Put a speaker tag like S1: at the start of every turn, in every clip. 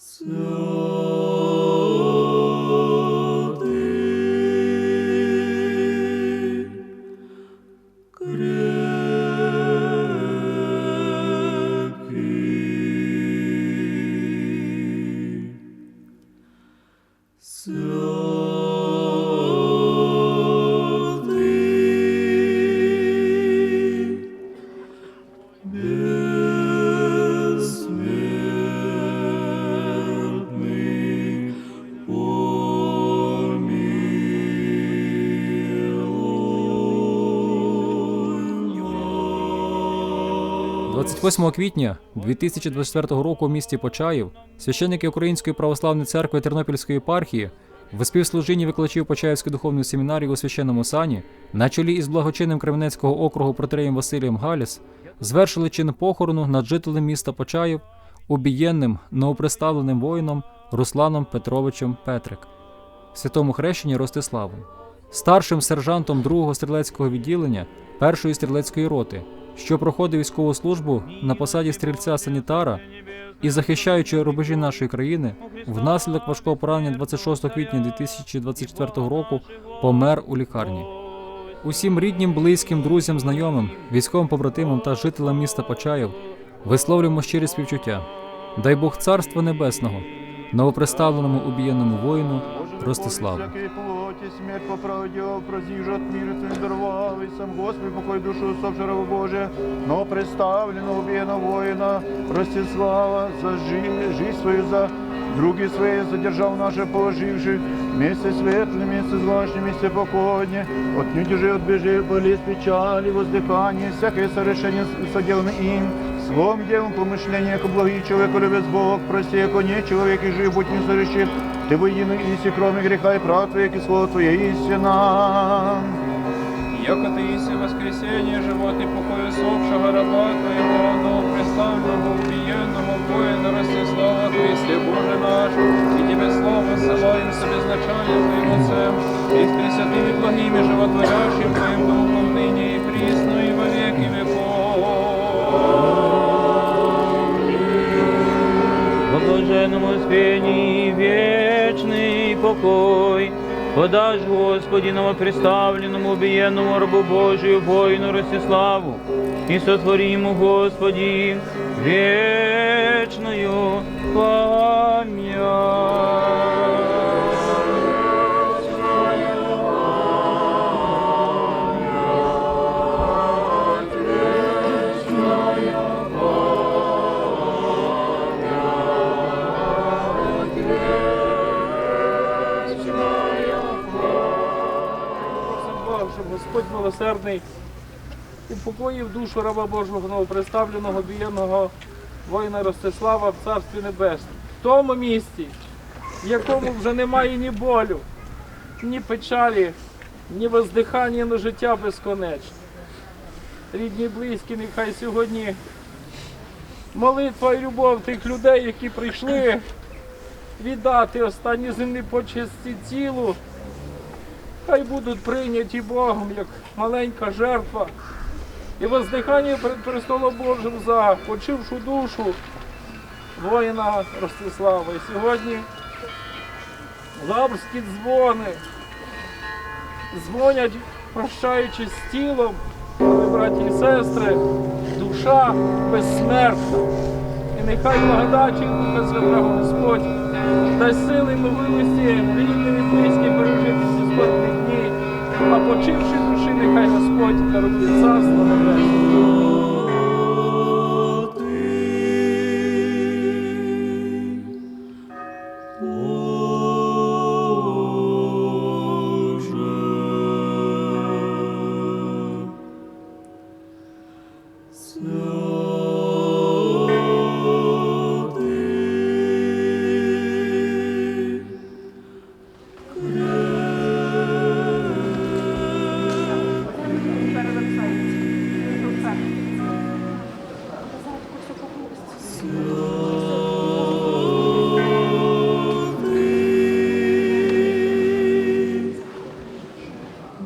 S1: So So – 28 квітня 2024 року у місті Почаїв священники Української православної церкви Тернопільської єпархії в співслужінні викладачів Почаївської духовної семінарії у священному сані на чолі із благочинним Кременецького округу протеєм Василієм Галіс звершили чин похорону над жителем міста Почаїв убієнним новоприставленим воїном Русланом Петровичем Петрик, святому хрещенні Ростиславом, старшим сержантом 2-го стрілецького відділення першої стрілецької роти, що проходив військову службу на посаді стрільця-санітара і захищаючи рубежі нашої країни, внаслідок важкого поранення 26 квітня 2024 року помер у лікарні. Усім ріднім, близьким, друзям, знайомим, військовим побратимам та жителям міста Почаїв висловлюємо щирі співчуття. Дай Бог царства небесного, новоприставленому убієнному воїну Ростиславу.
S2: Всякої плоті, смерть по правді, прозіжу от міру твоїм дарував, і сам Господь покой душу усопши раба Божия, но представлено убиено воїна Ростислава, за жизнь, жизнь свою за други свои задержал наше положивши, вместе светлым, вместе злачным, вместе покойне, отнюдь уже отбежи болезнь, печали, воздыхание, всякое совершение соделано им, Словом, делом, помышление, яко благий человеку любец Бог, прости, яко не человек и жив, будь не совершит, ты воину иси, кроме греха и прав твоих, и слово твое истина.
S3: Яко ти іси воскресення, живот і покою сопшого раба твоего, Твоєго, новоприставленого, убієнного, воїна Ростислава, Христе Боже наш, і Тебе слава силаєм себе значає Твоїм Отцем, і з пресвятими благими животворящим Твоїм Духом прісно, і во веки
S4: Во спении вечный покой Подашь, Господи, новоприставленному убиенному рабу Божию воину Ростиславу И сотвори Господи, вечную память.
S3: Милосердний упокоїв душу раба Божого новоприставленого бієнного воїна Ростислава в Царстві Небесному. В тому місці, в якому вже немає ні болю, ні печалі, ні воздихання на життя безконечне. Рідні близькі, нехай сьогодні молитва і любов тих людей, які прийшли віддати останні земні почесті тілу, хай будуть прийняті Богом як маленька жертва і воздихання перед престолом Божим за почившу душу воїна Ростислава. І сьогодні лаврські дзвони дзвонять, прощаючись з тілом, але, браті і сестри, душа безсмертна. І нехай благодаті Духа Святого Господь дасть сили і можливості рідним і близьким пережити дні, а почивши душі, нехай Господь дарує царство небесне.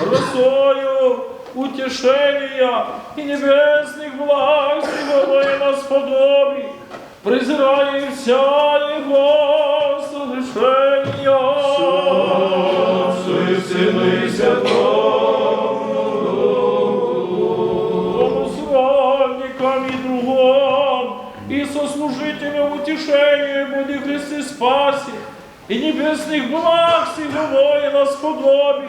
S3: росою утешения и небесных благ Сего нас подоби, презирая вся Его совершения.
S5: Отцу і Сину і
S3: Помазанникам и другом, и сослужителям утешения буди Христе спаси, и небесных благ сего воина сподоби,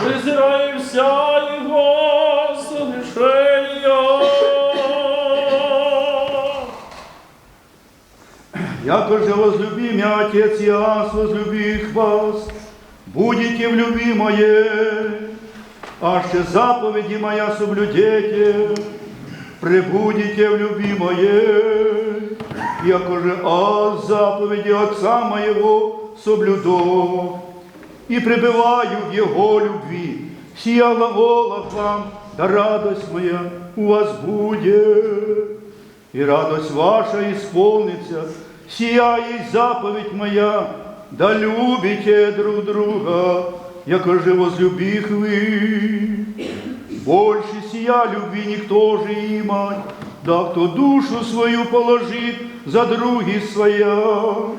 S3: презираем вся его совершения.
S5: Якоже возлюби меня, Отец, я возлюбих вас, будете в любви моей, аще заповеди моя соблюдете, пребудете в любви моей, якоже аз заповеди Отца моего соблюдов, и пребываю в Его любви, сия глаголах вам, да радость моя у вас будет и радость ваша исполнится, сия есть заповедь моя, да любите друг друга, яко же возлюбих вы. Больше сия любви никто же имать, да кто душу свою положит за други своя.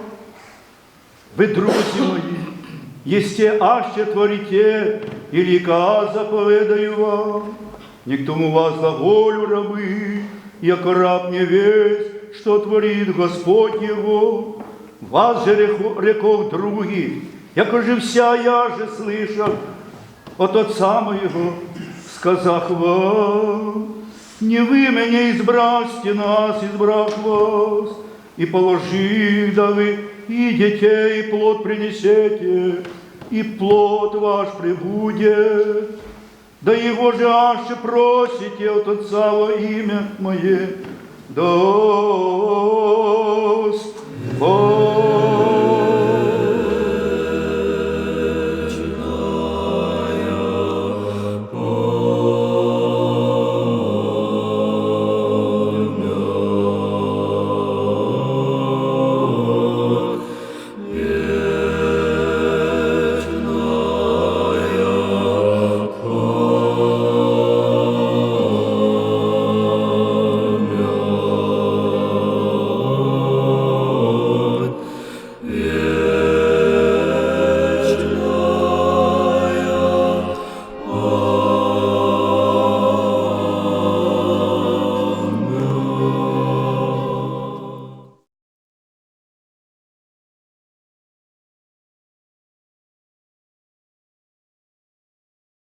S5: Вы, друзі мої, єсте аще творите, і ліка заповедаю вам, не к тому вас глаголю рабы, яко раб не весь, что творит Господь Его. Вас же рехо- реков други, яко же вся я же слышав от Отца моего, сказах вам, не вы меня избрасте нас, избрав вас, и положив, да вы и детей, и плод принесете, и плод ваш прибудет. Да его же аще просите от Отца во имя Мое, Господь.